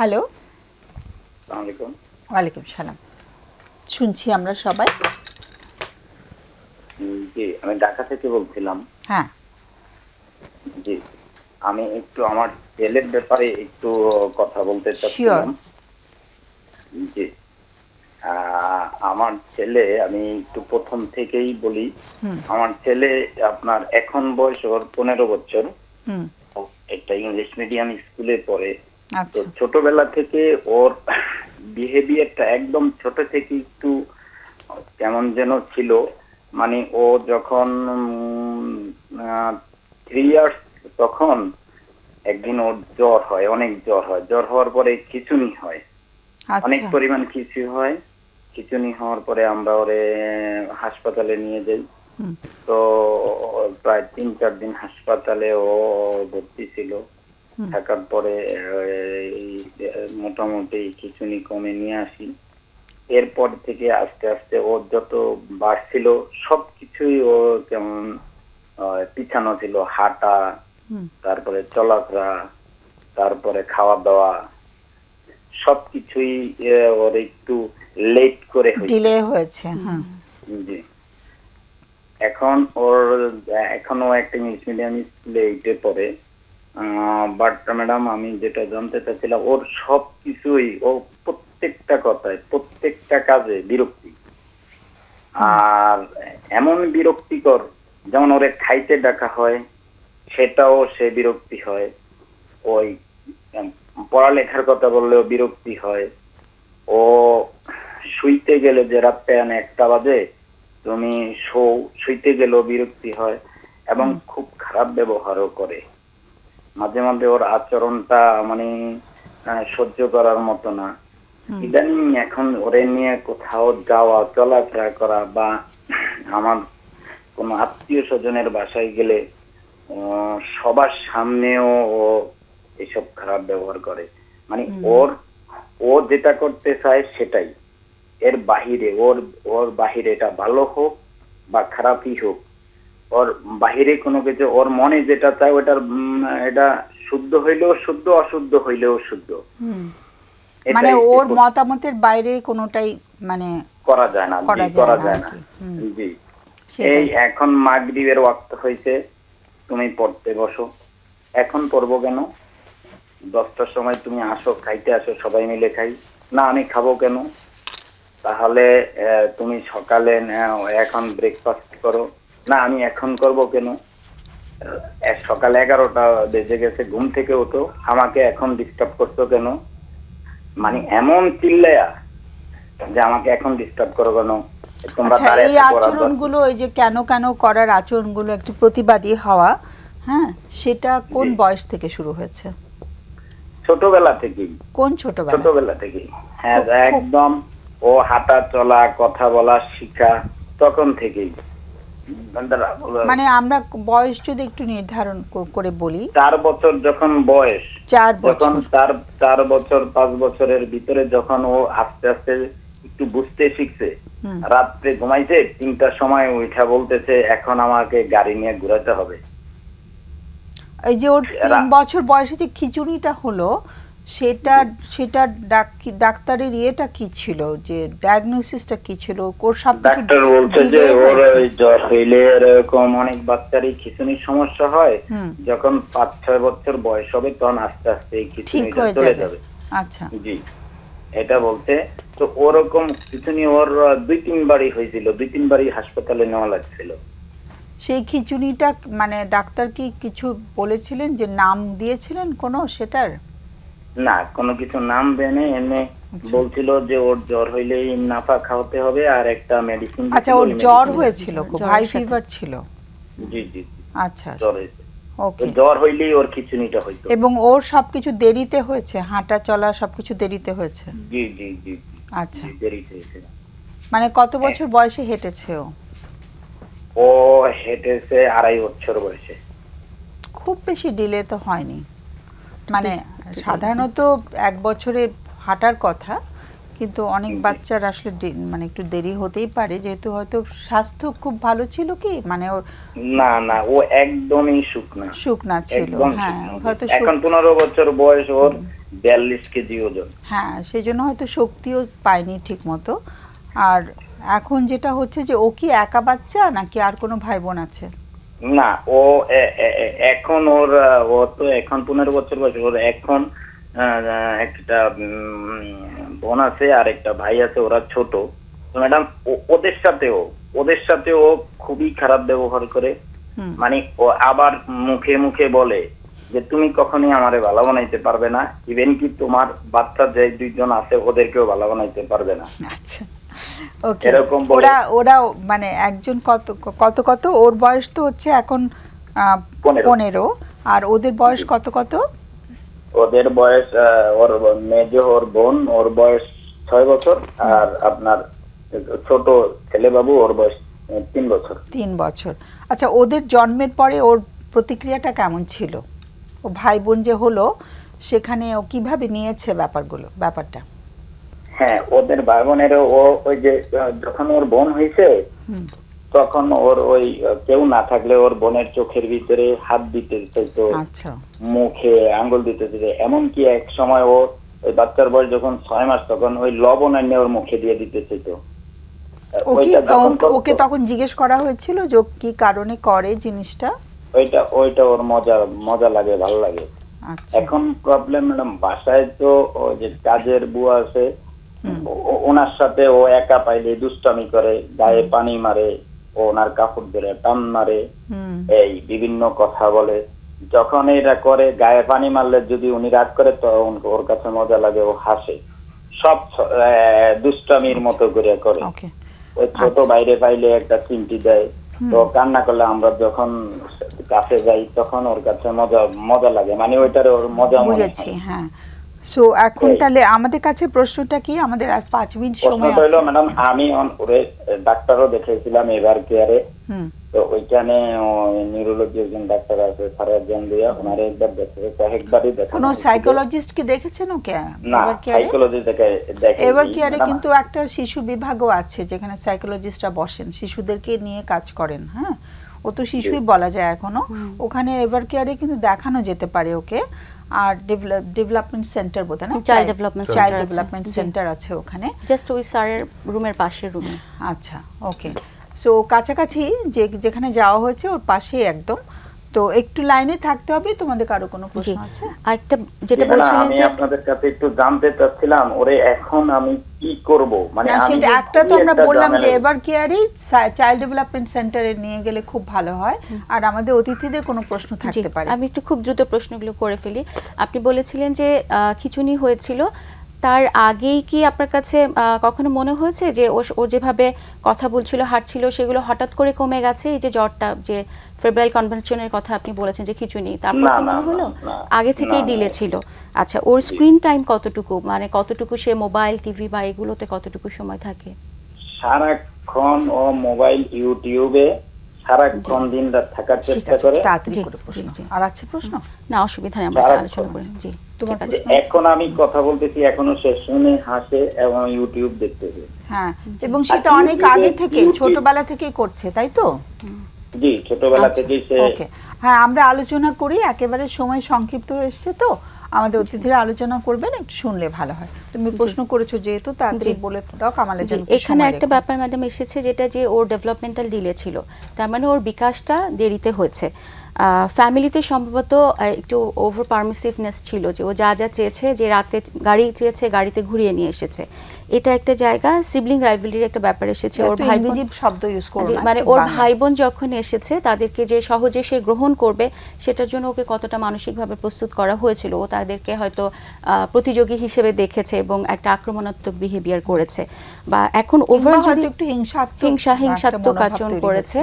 Hello. আলাইকুম ওয়ালাইকুম সালাম। শুনছি আমরা সবাই। জি আমি ঢাকা থেকে বলছিলাম। হ্যাঁ। জি আমি একটু আমার ছেলের ব্যাপারে একটু কথা বলতে চাচ্ছিলাম। জি আমার ছেলে আমি একটু প্রথম থেকেই বলি আমার ছেলে আপনার এখন বয়স ওর পনেরো বছর। একটা ইংলিশ মিডিয়াম স্কুলে পড়ে। তো আচ্ছা ছোটবেলা থেকে ওর বিহেভিয়ারটা একদম ছোট থেকে একটু কেমন যেন ছিল। মানে ও যখন থ্রি ইয়ার্স তখন একদিন ওর জ্বর হয় অনেক জ্বর হয়। জ্বর হওয়ার পরে খিচুনি হয়। অনেক আচ্ছা পরিমাণ খিচুনি হয়। খিচুনি হওয়ার পরে আমরা ওরে হাসপাতালে নিয়ে যাই। তো প্রায় তিন চার দিন হাসপাতালে ও ভর্তি ছিল। থাকার পরে মোটামুটি খিচুনি কমে নিয়ে আসি। এরপর থেকে আস্তে আস্তে ওর যত বাড়ছিল সবকিছুই ও কেমন পিছানো ছিল। হাঁটা তারপরে চলাফেরা তারপরে খাওয়া দাওয়া সবকিছুই ওর একটু লেট করে ডিলে হয়েছে হ্যাঁ। জি। এখন ওর এখনও একটা ইংলিশ মিডিয়াম স্কুলে এইটে পড়ে। বাট ম্যাডাম আমি যেটা জানতে চাচ্ছিলাম ওর সব কিছুই ও প্রত্যেকটা কথায় প্রত্যেকটা কাজে বিরক্তি। আর এমন বিরক্তিকর যেমন ওরে খাইতে ডাকা হয় সেটাও সে বিরক্তি হয়। ওই পড়ালেখার কথা বললেও বিরক্তি হয়। ও শুইতে গেলে যে রাত প্যান একটা বাজে তুমি শো শুইতে গেলেও বিরক্তি হয় এবং খুব খারাপ ব্যবহারও করে। মাঝে মাঝে ওর আচরণটা মানে সহ্য করার মতো না। ইদানিং এখন ওরে নিয়ে কোথাও যাওয়া চলাফেরা করা বা আমার কোনো আত্মীয় স্বজনের বাসায় গেলে সবার সামনেও ও এসব খারাপ ব্যবহার করে। মানে ওর ও যেটা করতে চায় সেটাই। এর বাহিরে ওর ওর বাহিরে এটা ভালো হোক বা খারাপই হোক ওর বাহিরে কোনো কিছু ওর মনে যেটা চায় ওটার এটা শুদ্ধ হইলেও শুদ্ধ অশুদ্ধ হইলেও শুদ্ধ। মানে ওর মতামতের বাইরে কোনোটাই মানে করা যায় না করা জি, যায় করা না যায় না। জি। এই এখন মাগরিবের ওয়াক্ত হয়েছে তুমি পড়তে বসো। এখন পড়ব কেন? দশটার সময় তুমি আসো খাইতে আসো সবাই মিলে খাই। না আমি খাব কেন? তাহলে তুমি সকালে এখন ব্রেকফাস্ট করো। না আমি এখন করব কেন? সকাল এগারোটা বেজে গেছে ঘুম থেকে ওঠো। আমাকে এখন ডিস্টার্ব করছ কেন? মানে এমন চিল্লায়া যে আমাকে এখন ডিস্টার্ব করো কেন? আচ্ছা এই আচরণগুলো যে কেন কেন করার আচরণগুলো একটু প্রতিবাদী হওয়া হ্যাঁ? সেটা কোন বয়স থেকে শুরু হয়েছে? ছোটবেলা থেকেই। কোন ছোটবেলা? ছোটবেলা থেকেই। হ্যাঁ একদম ও হাঁটা চলা কথা বলা শিখা তখন থেকেই। মানে আমরা বয়স যদি একটু নির্ধারণ করে বলি। চার বছর যখন বয়স চার যখন বছর। তার চার বছর পাঁচ বছরের ভিতরে যখন ও আস্তে আস্তে একটু বুঝতে শিখছে রাত্রে ঘুমাইছে তিনটার সময় উঠা বলতেছে এখন আমাকে গাড়ি নিয়ে ঘুরাতে হবে। এই যে ওর তিন বছর বয়সে যে খিচুড়িটা হলো সেটা সেটা ডাক্তারের ইয়েটা কি ছিল? যে ডায়াগনোসিসটা কি ছিল? কোর ডাক্তার বলছে যে ওর ওই জ্বর হইলে এরকম অনেক বাচ্চারই খিচুনির সমস্যা হয়। যখন পাঁচ ছয় বছর বয়স হবে তখন আস্তে আস্তে এই ঠিক খিচুনিটা হয়ে চলে যাবে। আচ্ছা। জি। এটা বলতে তো ওরকম খিচুনি ওর দুই তিনবারই হয়েছিল। দুই তিনবারই হাসপাতালে নেওয়া লাগছিল। সেই খিচুনিটা মানে ডাক্তার কি কিছু বলেছিলেন? যে নাম দিয়েছিলেন কোনো সেটার? না কোনো কিছু নাম দেনে এমনি আচ্ছা। বলছিল যে ওর জ্বর হইলেই নাফা খাওয়াতে হবে আর একটা মেডিসিন আচ্ছা ওর জ্বর হয়েছিল খুব হাই ফিভার ছিল? জি জি জি, আচ্ছা জ্বর হয়েছে। ওকে জ্বর হইলেই ওর খিচুনিটা হইতো। এবং ওর সবকিছু দেরিতে হয়েছে? হাঁটা চলা সবকিছু দেরিতে হয়েছে? জি জি জি আচ্ছা। জি, দেরি হয়েছে। মানে কত বছর বয়সে হেঁটেছে ও? ও হেঁটেছে আড়াই বছর বয়সে। খুব বেশি ডিলে তো হয়নি। মানে সাধারণত এক বছরে হাঁটার কথা কিন্তু অনেক বাচ্চার আসলে মানে একটু দেরি হতেই পারে যেহেতু হয়তো স্বাস্থ্য খুব ভালো ছিল কি? মানে ওর না না ও একদমই শুকনা শুকনা ছিল হ্যাঁ হয়তো এখন শুক- পনেরো বছর বয়স ওর বিয়াল্লিশ কেজি ওজন। হ্যাঁ সেই জন্য হয়তো শক্তিও পায়নি ঠিক মতো আর এখন যেটা হচ্ছে যে ও কি একা বাচ্চা নাকি আর কোনো ভাই বোন আছে? না ও এখন ওর ও তো এখন পনেরো বছর বয়স। ওর এখন একটা বোন আছে আর একটা ভাই আছে ওরা ছোট। তো ম্যাডাম ওদের সাথেও ওদের সাথে ও খুবই খারাপ ব্যবহার করে। মানে ও আবার মুখে মুখে বলে যে তুমি কখনই আমারে ভালো বানাইতে পারবে না। ইভেন কি তোমার বাচ্চা যে দুইজন আছে ওদেরকেও ভালো বানাইতে পারবে না। আচ্ছা। ওকে এরকম ওরা ওরা মানে একজন কত কত কত? ওর বয়স তো হচ্ছে এখন। পনেরো। আর ওদের বয়স কত কত? ওদের বয়স ওর মেজ ওর বোন ওর বয়স ছয় বছর। আর আপনার ছোট ছেলে বাবু ওর বয়স তিন বছর। তিন বছর। আচ্ছা ওদের জন্মের পরে ওর প্রতিক্রিয়াটা কেমন ছিল? ও ভাই বোন যে হলো সেখানে ও কীভাবে নিয়েছে ব্যাপারগুলো ব্যাপারটা? হ্যাঁ ওদের ভাই বোনেরও ও ওই যে যখন ওর বোন হয়েছে তখন ওর ওই কেউ না থাকলে ওর বোনের চোখের ভিতরে হাত দিতে চাইতো আচ্ছা। মুখে আঙ্গুল দিতে দিতে। এমনকি এক সময় ও ওই বাচ্চার বয়স যখন ছয় মাস তখন ওই লবণ এনে ওর মুখে দিয়ে দিতে চাইতো ওকে- তখন জিজ্ঞেস করা হয়েছিল যে কি কারণে করে জিনিসটা? ওইটা ওইটা ওর মজা মজা লাগে ভালো লাগে। আচ্ছা। এখন প্রবলেম ম্যাডাম বাসায় তো যে কাজের বুয়া আছে ওনার সাথে ও একা পাইলে দুষ্টামি করে গায়ে পানি মারে ও ওনার কাপড় ধরে টান মারে এই বিভিন্ন কথা বলে। যখন এটা করে গায়ে পানি মারলে যদি উনি রাগ করে তখন ওর কাছে মজা লাগে ও হাসে। সব দুষ্টামির মতো করে করে। ওই ছোট বাইরে পাইলে একটা চিমটি দেয়। তো কান্না করলে আমরা যখন কাছে যাই তখন ওর কাছে মজা মজা লাগে। মানে ওইটার ওর মজা মনে বুঝেছি হয়। সো এখন তাহলে আমাদের কাছে প্রশ্নটা কি? আমাদের আর পাঁচ মিনিট সময় প্রশ্নটা হলো আছে। ম্যাডাম আমি অন- ওরে ডাক্তারও দেখিয়েছিলাম এবার কেয়ারে। হুম। তো ওইখানে নিউরোলজি একজন ডাক্তার আছে ফারাজান দিয়া ওনারে একবার দেখে কয়েকবারই দেখা কোনো সাইকোলজিস্ট কি দেখেছেন ওকে? না এবার কেয়ারে? সাইকোলজি দেখে দেখে এবার কেয়ারে কিন্তু একটা শিশু বিভাগও আছে যেখানে সাইকোলজিস্টরা বসেন শিশুদেরকে নিয়ে কাজ করেন হ্যাঁ? ও তো শিশুই বলা যায় এখনও। ওখানে এবার কেয়ারে কিন্তু দেখানো যেতে পারে ওকে। আর ডেভেলপমেন্ট সেন্টার বোধ হয় না? Child development child development centre আছে। ওখানে। জাস্ট ওই স্যারের রুমের পাশের রুমে। আচ্ছা ওকে সো কাছাকাছি যে যেখানে যাওয়া হয়েছে ওর পাশেই একদম। তো একটু লাইনে থাকতে হবে তোমাদের কারও কোনো প্রশ্ন আছে? আরেকটা যেটা বলছিলেন আমি যে আপনাদের কাছে একটু জানতে চাচ্ছিলাম ওরে এখন আমি কি করব? মানে আমি একটা তো আমরা বললাম যে এবার কেয়ারই চাইল্ড ডেভেলপমেন্ট সেন্টারে নিয়ে গেলে খুব ভালো হয়। আর আমাদের অতিথিদের কোনো প্রশ্ন থাকতে পারে। আমি একটু খুব দ্রুত প্রশ্নগুলো করে ফেলি। আপনি বলেছিলেন যে আহ, খিঁচুনি হয়েছিল। তার আগেই কি আপনার কাছে আহ, কখনো মনে হয়েছে যে ও ও যেভাবে কথা বলছিল হাঁটছিল সেগুলো হঠাৎ করে কমে গেছে? এই যে জ্বরটা যে ফেব্রাইল কনভেনশনের কথা আপনি বলেছেন যে খিঁচুনি তারপর না, কি না, মনে হলো? আগে থেকেই ডিলে ছিল। আচ্ছা ওর স্ক্রিন টাইম কতটুকু? মানে কতটুকু সে মোবাইল টিভি বা এগুলোতে কতটুকু সময় থাকে? সারাক্ষণ ও মোবাইল ইউটিউবে সারাক্ষণ দিন রাত থাকার চেষ্টা করে। তাড়াতাড়ি করে প্রশ্ন। জি, জি। আর আছে প্রশ্ন? না অসুবিধা নেই আমরা আলোচনা করি। জি এখন আমি কথা বলতেছি এখনও সে শুনে হাসে এবং ইউটিউব দেখতেছে। হ্যাঁ এবং সেটা অনেক আগে থেকে ছোটবেলা থেকেই করছে তাই তো? জি ছোটবেলা আচ্ছা, থেকেই সে হ্যাঁ আমরা আলোচনা করি একেবারে সময় সংক্ষিপ্ত হয়ে এসছে তো। আমাদের অতিথিরা আলোচনা করবেন একটু শুনলে ভালো হয়। তুমি প্রশ্ন করেছ যেহেতু তাড়াতাড়ি বলে দাও কামালের জি, জন্য এখানে একটা ব্যাপার ম্যাডাম এসেছে যেটা যে ওর ডেভেলপমেন্টাল ডিলে ছিল। তার মানে ওর বিকাশটা দেরিতে হয়েছে। ফ্যামিলিতে সম্ভবত একটু ওভার পারমিসিভনেস ছিল যে ও যা যা চেয়েছে যে রাতে গাড়ি চেয়েছে গাড়িতে ঘুরিয়ে নিয়ে এসেছে। এটা একটা জায়গা সিবলিং রাইভেলির একটা ব্যাপার এসেছে। ওর ভাই শব্দ ইউজ করো জি, না, মানে ওর ভাই বোন যখন এসেছে তাদেরকে যে সহজে সে গ্রহণ করবে সেটার জন্য ওকে কতটা মানসিকভাবে প্রস্তুত করা হয়েছিল ও তাদেরকে হয়তো প্রতিযোগী হিসেবে দেখেছে এবং একটা আক্রমণাত্মক বিহেভিয়ার করেছে। বা এখন ওভার যদি একটু হিংসাত্মক হিংসা হিংসাত্মক আচরণ করেছে।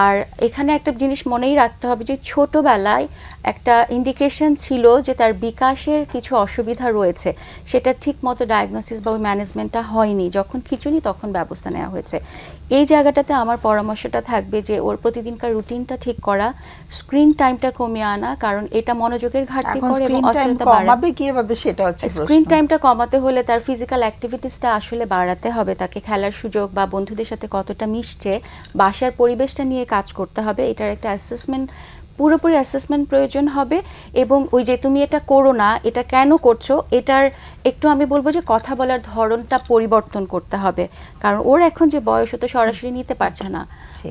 আর এখানে একটা জিনিস মনেই রাখতে হবে যে ছোটবেলায় একটা ইন্ডিকেশন ছিল যে তার বিকাশের কিছু অসুবিধা রয়েছে সেটা ঠিক মতো ডায়াগনোসিস বা ওই ম্যানেজমেন্টটা হয়নি। যখন খিচুনি তখন ব্যবস্থা নেওয়া হয়েছে। এই জায়গাটাতে আমার পরামর্শটা থাকবে যে ওর প্রতিদিনকার রুটিনটা ঠিক করা স্ক্রিন টাইমটা কমিয়ে আনা কারণ এটা মনোযোগের ঘাটতি করে এবং অস্থিরতা বাড়ায় কীভাবে সেটা হচ্ছে স্ক্রিন টাইমটা কমাতে হলে তার ফিজিক্যাল অ্যাক্টিভিটিসটা আসলে বাড়াতে হবে তাকে খেলার সুযোগ বা বন্ধুদের সাথে কতটা মিশছে বাসার পরিবেশটা নিয়ে কাজ করতে হবে এটার একটা অ্যাসেসমেন্ট পুরোপুরি অ্যাসেসমেন্ট প্রয়োজন হবে এবং ওই যে তুমি এটা করো না এটা কেন করছ এটার একটু আমি বলব যে কথা বলার ধরনটা পরিবর্তন করতে হবে। কারণ ওর এখন যে বয়স তো সরাসরি নিতে পারছে না।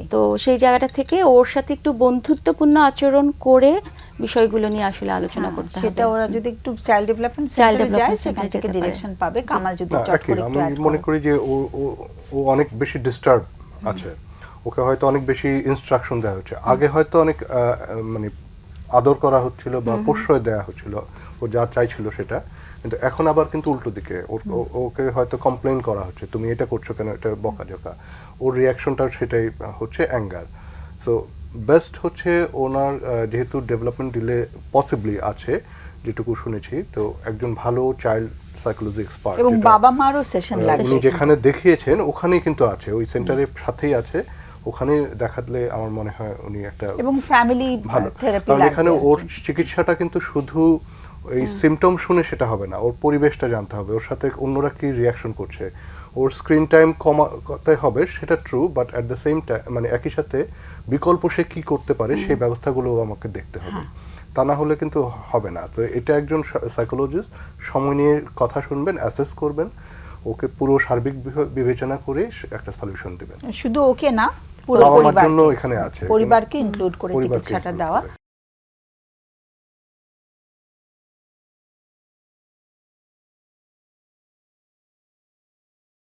তো সেই জায়গাটা থেকে ওর সাথে একটু বন্ধুত্বপূর্ণ আচরণ করে বিষয়গুলো নিয়ে আসলে আলোচনা হ্যাঁ, করতে সেটা ওরা যদি একটু চাইল্ড ডেভেলপমেন্ট যায় development সেখান থেকে ডিরেকশন পাবে। কামাল যদি চট করে আমি একটু মনে করি। যে ও ও- ও অনেক বেশি ডিস্টার্ব আছে। ওকে হয়তো অনেক বেশি ইনস্ট্রাকশন দেওয়া হচ্ছে। আগে হয়তো অনেক মানে আদর করা হচ্ছিল বা প্রশ্রয় দেওয়া হচ্ছিল ও যা চাইছিল সেটা। কিন্তু এখন আবার কিন্তু উল্টো দিকে ওকে হয়তো কমপ্লেন করা হচ্ছে তুমি এটা করছ কেন? এটা বকাঝকা। ওর রিয়াকশনটা সেটাই হচ্ছে অ্যাঙ্গার সো বেস্ট হচ্ছে ওনার যেহেতু ডেভেলপমেন্ট ডিলে পসিবলি আছে যেটুকু শুনেছি তো একজন ভালো চাইল্ড সাইকোলজি এক্সপার্ট এবং বাবা মারও সেশন উনি যেখানে দেখিয়েছেন ওখানেই কিন্তু আছে ওই সেন্টারের সাথেই আছে। ওখানে দেখালে আমার মনে হয় উনি একটা এবং ফ্যামিলি ভালো। থেরাপি কারণ এখানে ওর চিকিৎসাটা কিন্তু শুধু এই সিমটম শুনে সেটা হবে না ওর পরিবেশটা জানতে হবে। ওর সাথে অন্যরা কি রিয়াকশন করছে? ওর স্ক্রিন টাইম কমাতে হবে সেটা true but at the same time মানে একই সাথে বিকল্প সে কি করতে পারে সেই ব্যবস্থাগুলো আমাকে দেখতে হবে। তা না হলে কিন্তু হবে না। তো এটা একজন সাইকোলজিস্ট সময় নিয়ে কথা শুনবেন অ্যাসেস করবেন ওকে পুরো সার্বিক বিবেচনা করে একটা সলিউশন দেবেন। শুধু ওকে না বাবা মার পরিবারকে জন্য এখানে আছে পরিবারকে ইনক্লুড করে চিকিৎসাটা দেওয়া।